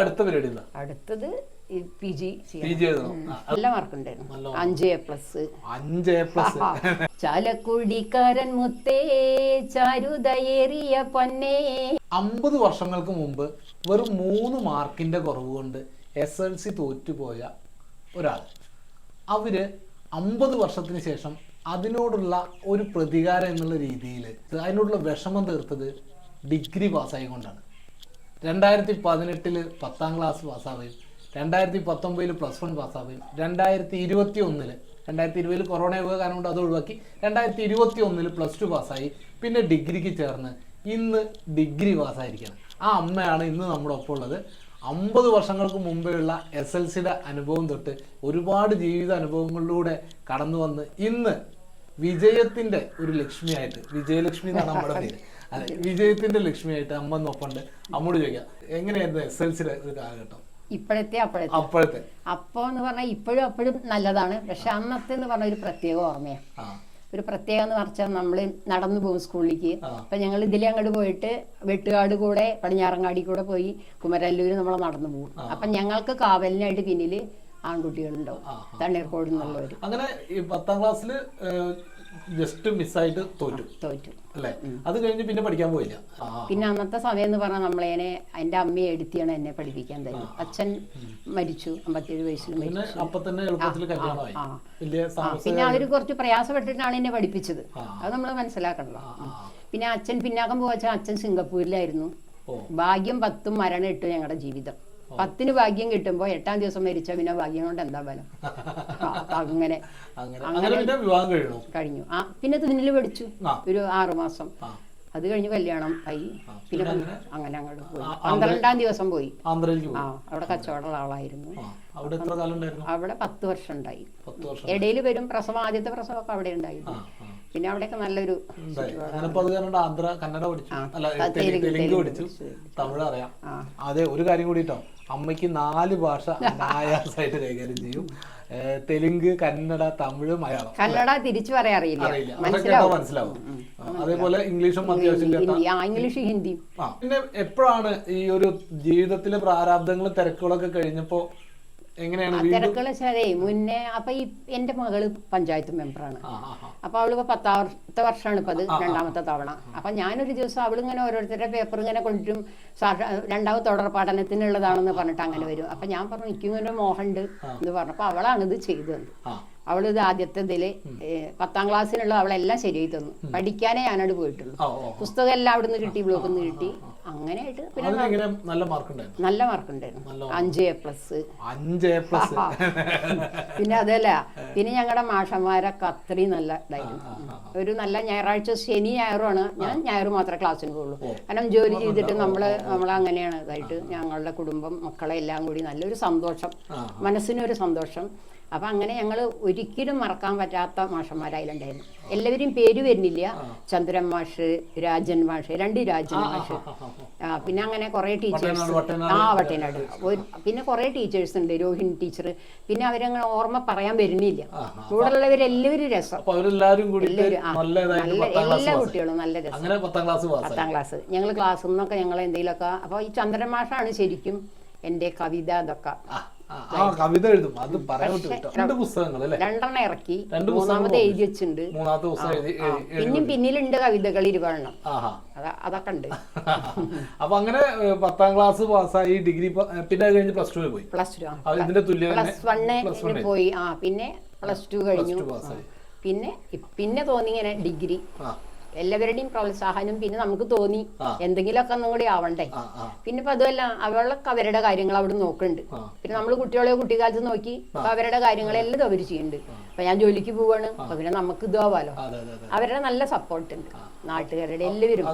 അടുത്ത പരിപാടി എന്താ? അടുത്തത് പി ജി പി ജി നല്ല മാർക്ക്. ഉണ്ടായിരുന്നു അഞ്ച് എ പ്ലസ് അഞ്ച് എ പ്ലസ് ചാലക്കുടിക്കാരൻ മുത്തേ ചാരുതയേറിയ പൊന്നേ. അമ്പത് വർഷങ്ങൾക്ക് മുമ്പ് വെറും മൂന്ന് മാർക്കിന്റെ കുറവ് കൊണ്ട് എസ് എൽ സി തോറ്റുപോയ ഒരാൾ. അവർ അമ്പത് വർഷത്തിന് ശേഷം അതിനോടുള്ള ഒരു പ്രതികാരം എന്നുള്ള രീതിയിൽ അതിനോടുള്ള വിഷമം തീർത്തത് ഡിഗ്രി പാസ്സായി കൊണ്ടാണ് രണ്ടായിരത്തി പതിനെട്ടിൽ പത്താം ക്ലാസ് പാസ്സാവുകയും രണ്ടായിരത്തി പത്തൊമ്പതിൽ പ്ലസ് വൺ പാസ്സാവുകയും രണ്ടായിരത്തി ഇരുപത്തി ഒന്നിൽ രണ്ടായിരത്തി ഇരുപതിൽ കൊറോണ യോഗ കാരണം കൊണ്ട് അത് ഒഴിവാക്കി. രണ്ടായിരത്തി ഇരുപത്തി ഒന്നിൽ പ്ലസ് ടു പാസ്സായി പിന്നെ ഡിഗ്രിക്ക് ചേർന്ന് ഇന്ന് ഡിഗ്രി പാസ്സായിരിക്കുകയാണ് ആ അമ്മയാണ് ഇന്ന് നമ്മുടെ ഒപ്പം ഉള്ളത്. അമ്പത് വർഷങ്ങൾക്ക് മുമ്പെയുള്ള എസ് എൽ സിയുടെ അനുഭവം തൊട്ട് ഒരുപാട് ജീവിത അനുഭവങ്ങളിലൂടെ കടന്നു വന്ന് ഇന്ന് വിജയത്തിന്റെ ഒരു ലക്ഷ്മിയായിട്ട് വിജയലക്ഷ്മി എന്നാണ് നമ്മുടെ പേര്. അതെ വിജയത്തിന്റെ ലക്ഷ്മിയായിട്ട് അമ്മ നോക്കണ്ട് അമ്മോട് ചോദിക്കാം എങ്ങനെയായിരുന്നു എസ് എൽ സിയുടെ ഒരു കാലഘട്ടം? ഇപ്പോഴത്തെ അപ്പോഴത്തെ. അപ്പോഴത്തെ. അപ്പോ എന്ന് പറഞ്ഞാൽ ഇപ്പോഴും അപ്പോഴും നല്ലതാണ്. പക്ഷെ അന്നത്തെ എന്ന് പറഞ്ഞ ഒരു പ്രത്യേക ഓർമ്മയാണ് ഒരു പ്രത്യേകം എന്ന് പറഞ്ഞാൽ നമ്മൾ നടന്നു പോകും സ്കൂളിലേക്ക്. അപ്പൊ ഞങ്ങൾ ഇതിലെ അങ്ങോട്ട് പോയിട്ട് വെട്ടുകാട് കൂടെ പടിഞ്ഞാറങ്ങാടി കൂടെ പോയി കുമരല്ലൂര് നമ്മൾ നടന്നു പോകും. അപ്പൊ ഞങ്ങൾക്ക് കാവലിനായിട്ട് പിന്നിൽ ആൺകുട്ടികളുണ്ടാവും. തണ്ണീർക്കോട് എന്നുള്ളവര്. അങ്ങനെ ഈ പത്താം ക്ലാസ്സിൽ ജസ്റ്റ് മിസ്സായിട്ട് തോറ്റു. തോറ്റു. അല്ലേ? അത് കഴിഞ്ഞ് പിന്നെ പഠിക്കാൻ പോയില്ല. പിന്നെ അന്നത്തെ സമയം എന്ന് പറഞ്ഞാൽ നമ്മളേനെ എന്റെ അമ്മയെ എടുത്തിയാണ് എന്നെ പഠിപ്പിക്കാൻ തരുന്നത്. അച്ഛൻ മരിച്ചു അമ്പത്തിയേഴ് വയസ്സിൽ പിന്നെ മരിച്ചു. പിന്നെ അവർ കുറച്ച് പ്രയാസപ്പെട്ടിട്ടാണ് എന്നെ പഠിപ്പിച്ചത്. അത് നമ്മൾ മനസ്സിലാക്കണല്ലോ. പിന്നെ അച്ഛൻ പിന്നാക്കം പോവച്ച അച്ഛൻ സിംഗപ്പൂരിലായിരുന്നു. ഭാഗ്യം പത്തും മരണം ഇട്ടു ഞങ്ങളുടെ ജീവിതം. പത്തിന് ഭാഗ്യം കിട്ടുമ്പോൾ എട്ടാം ദിവസം മരിച്ച പിന്നെ ഭാഗ്യം കൊണ്ട് എന്താ ബലം അങ്ങനെ. അങ്ങനെ. വിവാഹം കഴിയണു കഴിഞ്ഞു. ആ പിന്നെ തിന്നിൽ പഠിച്ചു. ഒരു ആറു മാസം. അത് കഴിഞ്ഞ് കല്യാണം ആയി. പിന്നെ അങ്ങനെ? അങ്ങോട്ട് പോയി. പന്ത്രണ്ടാം ദിവസം പോയി. ആ അവിടെ കച്ചവടമുള്ള ആളായിരുന്നു. അവിടെ പത്ത് വർഷം ഉണ്ടായി. ഇടയിൽ വരും പ്രസവം ആദ്യത്തെ പ്രസവമൊക്കെ അവിടെ ഉണ്ടായിരുന്നു. പിന്നെ അവിടെയൊക്കെ നല്ലൊരു ആന്ധ്ര കന്നഡ പഠിച്ചു. അല്ല തെലുങ്ക്, പഠിച്ചു. തമിഴ് അറിയാം. അതെ ഒരു കാര്യം കൂടി കേട്ടോ അമ്മയ്ക്ക് നാല് ഭാഷ അനായാസമായിട്ട് കൈകാര്യം ചെയ്യും. തെലുങ്ക് കന്നഡ തമിഴ് മലയാളം. കന്നഡ തിരിച്ചു പറയാൻ അറിയില്ല. മനസ്സിലാവും. അതേപോലെ ഇംഗ്ലീഷും അത്യാവശ്യം ഇംഗ്ലീഷ് ഹിന്ദിയും പിന്നെ എപ്പോഴാണ് ഈ ഒരു ജീവിതത്തിലെ പ്രാരാബ്ദങ്ങളും തിരക്കുകളൊക്കെ കഴിഞ്ഞപ്പോ വെച്ചാലേ മുന്നേ അപ്പൊ ഈ എന്റെ മകൾ പഞ്ചായത്ത് മെമ്പറാണ്. അപ്പൊ അവൾ പത്താമത്തെ വർഷമാണ് ഇപ്പൊ അത് രണ്ടാമത്തെ തവണ. അപ്പൊ ഞാനൊരു ദിവസം അവൾ ഇങ്ങനെ ഓരോരുത്തരുടെ പേപ്പർ ഇങ്ങനെ കൊണ്ടിട്ടും രണ്ടാമത്തെ രണ്ടാമത് തുടർ പഠനത്തിനുള്ളതാണെന്ന് പറഞ്ഞിട്ട് അങ്ങനെ വരും. അപ്പൊ ഞാൻ പറഞ്ഞു എനിക്കും ഇങ്ങനെ മോഹമുണ്ട് എന്ന് പറഞ്ഞപ്പോ അവളാണ് ഇത് ചെയ്തത്. ആ അവൾ ഇത് ആദ്യത്തെ ഇതിൽ ഏ, പത്താം ക്ലാസ്സിനുള്ള അവളെല്ലാം ശരിയായി തന്നു. പഠിക്കാനേ ഞാനോട് പോയിട്ടുള്ളൂ. പുസ്തകം എല്ലാം അവിടുന്ന് കിട്ടി ബ്ലോക്ക് നിന്ന് കിട്ടി. അങ്ങനെയായിട്ട് പിന്നെ നല്ല മാർക്ക്ണ്ടായിരുന്നു? നല്ല മാർക്ക് ഉണ്ടായിരുന്നു അഞ്ച് എ പ്ലസ്. അഞ്ച് എ പ്ലസ്. പിന്നെ അതല്ല പിന്നെ ഞങ്ങളുടെ മാഷന്മാരൊക്കെ അത്രയും നല്ല ഇതായിരുന്നു. ഒരു നല്ല ഞായറാഴ്ച ശനി ഞായറുമാണ് ഞാൻ ഞായർ മാത്രമേ ക്ലാസ്സിന് പോകുള്ളൂ കാരണം ജോലി ചെയ്തിട്ട് നമ്മൾ അങ്ങനെയാണ് ഇതായിട്ട് ഞങ്ങളുടെ കുടുംബം മക്കളെ എല്ലാം കൂടി നല്ലൊരു സന്തോഷം. മനസ്സിനൊരു സന്തോഷം. അപ്പൊ അങ്ങനെ ഞങ്ങൾ ഒരിക്കലും മറക്കാൻ പറ്റാത്ത മാഷന്മാരായാലുണ്ടായിരുന്നു. എല്ലാവരും പേര് വരുന്നില്ല. ചന്ദ്രൻ മാഷ് രാജൻ മാഷ് രണ്ട് രാജൻ മാഷ്. ആ, പിന്നെ അങ്ങനെ കുറേ ടീച്ചേഴ്സ് ആ വട്ടേനാട്. പിന്നെ കുറേ ടീച്ചേഴ്സ് ഉണ്ട് രോഹിണി ടീച്ചർ പിന്നെ അവരങ്ങനെ ഓർമ്മ പറയാൻ വരുന്നില്ല. കൂടെ ഉള്ളവരെല്ലാവരും രസം. എല്ലാ കുട്ടികളും നല്ല രസം. പത്താം ക്ലാസ് ഞങ്ങൾ ക്ലാസ്സിൽ നിന്നൊക്കെ ഞങ്ങൾ എന്തെങ്കിലുമൊക്കെ അപ്പോൾ ഈ ചന്ദ്രൻ മാഷാണ് ശരിക്കും എന്റെ കവിത അതൊക്കെ ആ, കവിത എഴുതും. അത് പറയാൻ രണ്ട് പുസ്തകങ്ങൾ അല്ലേ? രണ്ടെണ്ണം ഇറക്കി. രണ്ട് മൂന്നാമത് എഴുതി വെച്ചിട്ടുണ്ട്. മൂന്നാമത്തെ പുസ്തകം എഴുതി പിന്നെയും പിന്നിലുണ്ട് കവിതകൾ ഇരുപതെണ്ണം. അതൊക്കെ ഉണ്ട്. അപ്പൊ അങ്ങനെ പത്താം ക്ലാസ് പാസ്സായി ഡിഗ്രി പിന്നെ അത് കഴിഞ്ഞ് പ്ലസ് ടു പോയി. പ്ലസ് ടു ഇതിന്റെ തുല്യം പ്ലസ് വണ്ണ് പോയി. ആ പിന്നെ പ്ലസ് ടു കഴിഞ്ഞു. പിന്നെ പിന്നെ തോന്നി ഇങ്ങനെ ഡിഗ്രി എല്ലാവരുടെയും പ്രോത്സാഹനം പിന്നെ നമുക്ക് തോന്നി. എന്തെങ്കിലുമൊക്കെ ഒന്നും കൂടി ആവണ്ടേ. പിന്നെ ഇപ്പൊ അതുമല്ല അവളൊക്കെ അവരുടെ കാര്യങ്ങൾ അവിടെ നോക്കുന്നുണ്ട്. പിന്നെ നമ്മൾ കുട്ടികളെ കുട്ടിക്കാലത്ത് നോക്കി അപ്പൊ അവരുടെ കാര്യങ്ങളെല്ലാം അവർ ചെയ്യുന്നുണ്ട്. അപ്പൊ ഞാൻ ജോലിക്ക് പോവാണ് അപ്പൊ പിന്നെ നമുക്ക് ഇതാവാലോ. അവരുടെ നല്ല സപ്പോർട്ട് ഉണ്ട്. നാട്ടുകാരുടെ എല്ലാവരും.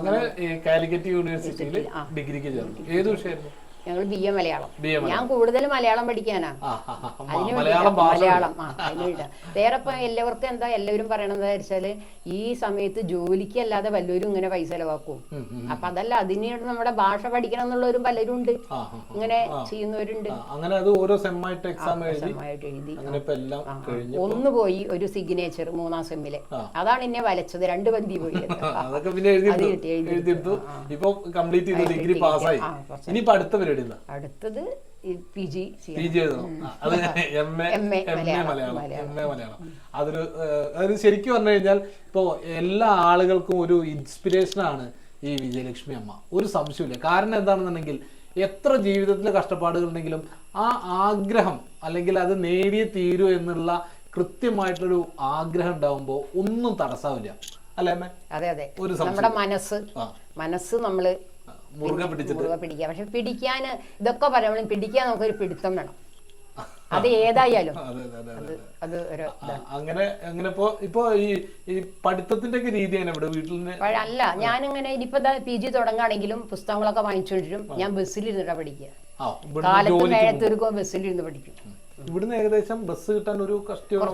ഡിഗ്രിക്ക് ചേർന്നു. ഏത് വിഷയമായിരുന്നു? ഞങ്ങൾ ബി എ മലയാളം. ഞാൻ കൂടുതൽ മലയാളം പഠിക്കാനാ. ആ ആ, ആ, മ- അതിന് മലയാളം ആ അതിന് വേണ്ടിയാ. വേറെ ഇപ്പൊ എല്ലാവർക്കും എന്താ എല്ലാവരും പറയണത് വെച്ചാൽ ഈ സമയത്ത് ജോലിക്ക് അല്ലാതെ വല്ലവരും ഇങ്ങനെ പൈസ ചെലവാക്കും. അപ്പൊ അതല്ല അതിന് നമ്മുടെ ഭാഷ പഠിക്കണം എന്നുള്ളവരും പലരും ഉണ്ട്. ഇങ്ങനെ ചെയ്യുന്നവരുണ്ട്. അങ്ങനെ അത് ഓരോ സെമ്മായിട്ട് എക്സാം എഴുതി ഒന്ന് പോയി ഒരു സിഗ്നേച്ചർ മൂന്നാം സെമ്മിൽ അതാണ് എന്നെ വലച്ചത് രണ്ട് പന്തി പോയി. അതൊക്കെ പിന്നെ എഴുതി ഇപ്പൊ കംപ്ലീറ്റ് ചെയ്തു? ഡിഗ്രി പാസ്സായി ഇനി അടുത്ത പരിപാടി. അടുത്തത് പി ജി പി ജി എഴുതണം. അത് M A M A Malayalam, Malayalam M A Malayalam. അതൊരു അതൊരു ശരിക്കും പറഞ്ഞു കഴിഞ്ഞാൽ ഇപ്പോൾ എല്ലാ ആളുകൾക്കും ഒരു ഇൻസ്പിറേഷനാണ് ഈ വിജയലക്ഷ്മി അമ്മ. ഒരു സംശയമില്ല കാരണം എന്താണെന്നുണ്ടെങ്കിൽ എത്ര ജീവിതത്തിലെ കഷ്ടപ്പാടുകൾ ഉണ്ടെങ്കിലും ആ ആഗ്രഹം അല്ലെങ്കിൽ അത് നേടിയേ തീരൂ എന്നുള്ള കൃത്യമായിട്ടൊരു ആഗ്രഹം ഉണ്ടാവുമ്പോൾ ഒന്നും തടസ്സാവില്ല. അല്ലേ അമ്മേ? അതെ അതെ. ഒരു നമ്മുടെ മനസ്സ് മനസ്സ് നമ്മൾ മുറുകെ പിടിച്ചിട്ട്. മുറുകെ പിടിക്കുക. പക്ഷെ പിടിക്കാൻ ഇതൊക്കെ പറയുമ്പോഴും പിടിക്കാൻ നമുക്കൊരു പിടുത്തം വേണം. അത് ഏതായാലും. അതെ ഒരു അങ്ങനെ അങ്ങനെ ഇപ്പോ ഇപ്പോ ഈ ഈ പഠിത്തത്തിന്റെ ഒക്കെ രീതി ഇവിടെ വീട്ടിൽ അല്ല ഞാനിങ്ങനെ ഇനിയിപ്പോ പി ജി തുടങ്ങുകയാണെങ്കിലും പുസ്തകങ്ങളൊക്കെ വാങ്ങിച്ചുകൊണ്ടിരും. ഞാൻ ബസ്സിലിരുന്നിട്ടാ പഠിക്കുക. കാലത്ത് ജോലിക്ക് ബസ്സിലിരുന്ന് പഠിക്കും. ഇവിടുന്ന് ഏകദേശം ബസ് കിട്ടാൻ ഒരു കഷ്ടം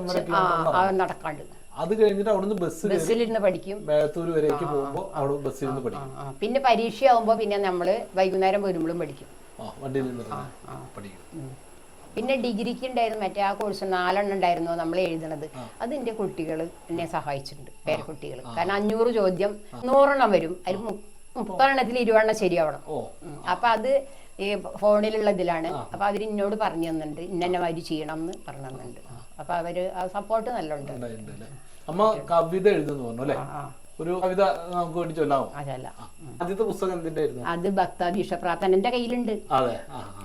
നടക്കാണ്ട്. അത് കഴിഞ്ഞിട്ട് അവിടുന്ന് ബസ് ബസ്സിലിരുന്ന് പഠിക്കും. മേത്തൂർ വരേക്ക് പോകുമ്പോ അവിടെ ബസ്സിൽ നിന്ന് പഠിക്കും. പിന്നെ പരീക്ഷ ആവുമ്പോ പിന്നെ നമ്മൾ വൈകുന്നേരം വരുമ്പോഴും പഠിക്കും. വണ്ടിയിൽ പഠിക്കും. പിന്നെ ഡിഗ്രിക്ക് ഉണ്ടായിരുന്നു മറ്റേ ആ കോഴ്സ് നാലെണ്ണം ഉണ്ടായിരുന്നു നമ്മൾ എഴുതണത്. അത് എന്റെ കുട്ടികൾ എന്നെ സഹായിച്ചിട്ടുണ്ട് പേരക്കുട്ടികൾ കാരണം അഞ്ഞൂറ് ചോദ്യം നൂറെണ്ണം വരും. അതിൽ മുപ്പതെണ്ണത്തിൽ ഇരുപതെണ്ണം ശരിയാവണം. അപ്പൊ അത് ഈ ഫോണിലുള്ള ഇതിലാണ്. അപ്പൊ അവരിന്നോട് പറഞ്ഞു തന്നിട്ടുണ്ട് ഇന്നെ മാതിരി ചെയ്യണം എന്ന് പറഞ്ഞു തന്നിട്ടുണ്ട്. അപ്പൊ അവർ ആ സപ്പോർട്ട് നല്ല ഉണ്ട് ഉണ്ടായിട്ടുണ്ട് അമ്മ കവിത എഴുതുന്നു പറഞ്ഞു അല്ലേ? ഒരു കവിത നമുക്ക് വേണ്ടി ചൊല്ലാമോ ആദ്യത്തെ പുസ്തകം എന്തിന്റെ ആയിരുന്നു? അത് ഭക്താധീഷ പ്രാർത്ഥന എന്റെ കയ്യിലുണ്ട്. അതെ.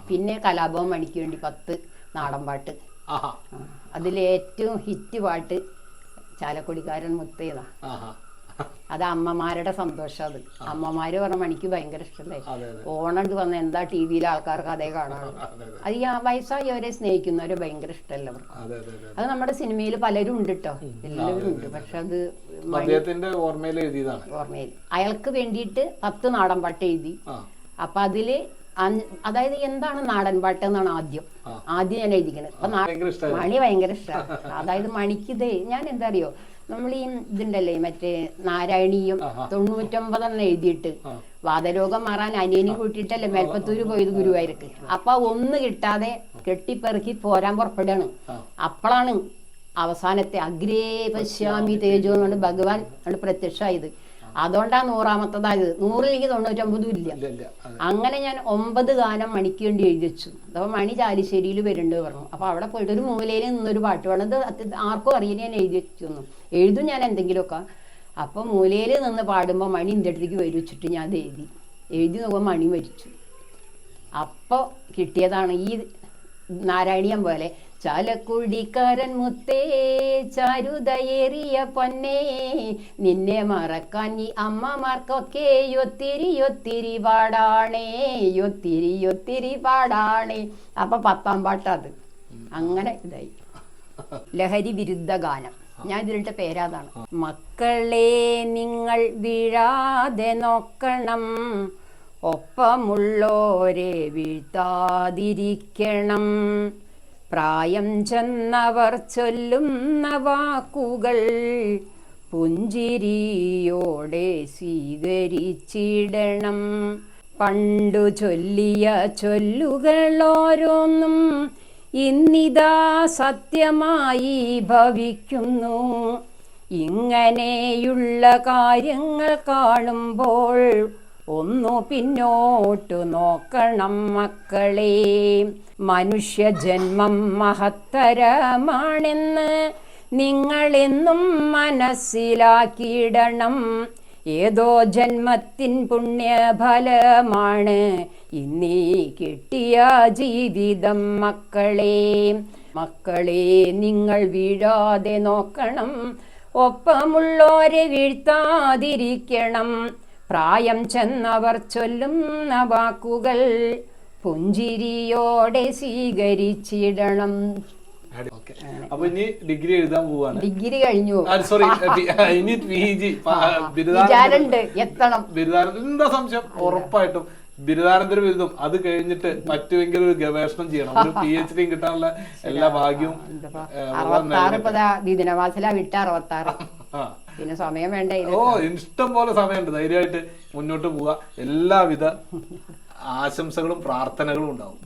പിന്നെ കലാഭവൻ മണിക്ക് വേണ്ടി പത്ത് നാടൻ പാട്ട്. അതിലേറ്റവും ഹിറ്റ് പാട്ട് ചാലക്കുടിക്കാരൻ മുത്തേതാ. അത് അമ്മമാരുടെ സന്തോഷം അത്. അമ്മമാര് പറഞ്ഞ മണിക്ക് ഭയങ്കര ഇഷ്ടമല്ലേ ഓണണ്ട് വന്ന എന്താ ടി വിയിൽ ആൾക്കാർക്ക് അതേ കാണാറ്? അതെ ഈ വയസ്സായവരെ സ്നേഹിക്കുന്നവരെ ഭയങ്കര ഇഷ്ടമല്ല അവർക്ക്? അതെ നമ്മുടെ സിനിമയിൽ പലരും ഉണ്ട് കേട്ടോ എല്ലാവരും ഉണ്ട്. പക്ഷെ അത്. ഓർമ്മയിൽ ഓർമ്മയിൽ അയാൾക്ക് വേണ്ടിയിട്ട് പത്ത് നാടൻ പാട്ട് എഴുതി. അപ്പൊ അതിൽ അതായത് എന്താണ് നാടൻ പാട്ട് എന്നാണ് ആദ്യം. ആദ്യം ഞാൻ എഴുതിക്കണത്. അപ്പൊ മണി ഭയങ്കര ഇഷ്ടമാണ് അതായത് മണിക്ക് ഇതേ ഞാൻ എന്താ അറിയോ? നമ്മൾ ഈ ഇതുണ്ടല്ലേ മറ്റേ നാരായണീയം തൊണ്ണൂറ്റൊമ്പതെണ്ണം എഴുതിയിട്ട്. വാതരോഗം മാറാൻ അനിയനി കൂട്ടിയിട്ടല്ലേ മേൽപ്പത്തൂര് പോയത് ഗുരുവായൂർക്ക്. അപ്പൊ ഒന്ന് കിട്ടാതെ കെട്ടിപ്പെറുക്കി പോരാൻ പുറപ്പെടുകയാണ്. അപ്പോഴാണ് അവസാനത്തെ അഗ്രേ പശ്യാമി തേജോ എന്നുകൊണ്ട് ഭഗവാൻ പ്രത്യക്ഷമായത്. അതുകൊണ്ടാണ് നൂറാമത്തതായത്. നൂറിലേക്ക് തൊണ്ണൂറ്റൊമ്പതും ഇല്ല. അങ്ങനെ ഞാൻ ഒമ്പത് ഗാനം മണിക്ക് വേണ്ടി എഴുതി വെച്ചു അപ്പോൾ മണി ചാലിശ്ശേരിയിൽ വരുന്നുണ്ട് പറഞ്ഞു. അപ്പോൾ അവിടെ പോയിട്ട് ഒരു മൂലയിൽ നിന്നൊരു പാട്ട് വേണം അത് ആർക്കും അറിയില്ല ഞാൻ എഴുതി വെച്ചു എഴുതും ഞാൻ എന്തെങ്കിലുമൊക്കെ. അപ്പോൾ മൂലയിൽ നിന്ന് പാടുമ്പോൾ മണി എന്റെ അടുത്തേക്ക് വരും വെച്ചിട്ട് ഞാൻ അത് എഴുതി. എഴുതി നോക്കുമ്പോൾ മണി മരിച്ചു അപ്പോൾ കിട്ടിയതാണ് ഈ നാരായണീയം പോലെ. ചാലക്കുടിക്കാരൻ മുത്തേ ചാരുതയേറിയ പൊന്നേ നിന്നെ മറക്കാൻ ഈ അമ്മമാർക്കൊക്കെ ഒത്തിരി ഒത്തിരി പാടാണേ ഒത്തിരി ഒത്തിരി പാടാണേ. അപ്പൊ പത്താം പാട്ടത്. അങ്ങനെ ഇതായി. ലഹരി വിരുദ്ധ ഗാനം. ഞാൻ ഇതിലിട്ട പേരാതാണ്. മക്കളെ നിങ്ങൾ വീഴാതെ നോക്കണം. ഒപ്പമുള്ളോരെ വീഴ്ത്താതിരിക്കണം. പ്രായം ചെന്നവർ ചൊല്ലുന്ന വാക്കുകൾ പുഞ്ചിരിയോടെ സ്വീകരിച്ചിടണം. പണ്ടു ചൊല്ലിയ ചൊല്ലുകൾ ഓരോന്നും ഇന്നിതാ സത്യമായി ഭവിക്കുന്നു. ഇങ്ങനെയുള്ള കാര്യങ്ങൾ കാണുമ്പോൾ ഒന്നു പിന്നോട്ടു നോക്കണം മക്കളെ. മനുഷ്യ ജന്മം മഹത്തരമാണെന്ന് നിങ്ങളെന്നും മനസ്സിലാക്കിയിടണം. ഏതോ ജന്മത്തിൻ പുണ്യഫലമാണ് ഇന്നീ കിട്ടിയ ജീവിതം മക്കളെ. മക്കളെ നിങ്ങൾ വീഴാതെ നോക്കണം. ഒപ്പമുള്ളോരെ വീഴ്ത്താതിരിക്കണം. പ്രായം ചെന്നവർ ചൊല്ലുന്ന വാക്കുകൾ പുഞ്ചിരിയോടെ സ്വീകരിച്ചിടണം. അപ്പൊ ഇനി ഡിഗ്രി എഴുതാൻ പോവാണ്. ഡിഗ്രി കഴിഞ്ഞു. സോറി ഇനി പി ജി എത്തണം. ബിരുദാനന്തരം എന്താ സംശയം? ഉറപ്പായിട്ടും ബിരുദാനന്തര ബിരുദം അത് കഴിഞ്ഞിട്ട് പറ്റുമെങ്കിൽ ഒരു ഗവേഷണം ചെയ്യണം. ഒരു പി എച്ച് ഡി കിട്ടാനുള്ള എല്ലാ ഭാഗ്യവും ദിനവാസല വിട്ട അറുപത്താറ്. ആ. പിന്നെ സമയം വേണ്ട ഓ ഇഷ്ടം പോലെ സമയമുണ്ട്. ധൈര്യമായിട്ട് മുന്നോട്ട് പോവുക. എല്ലാവിധ ആശംസകളും പ്രാർത്ഥനകളും ഉണ്ടാവും.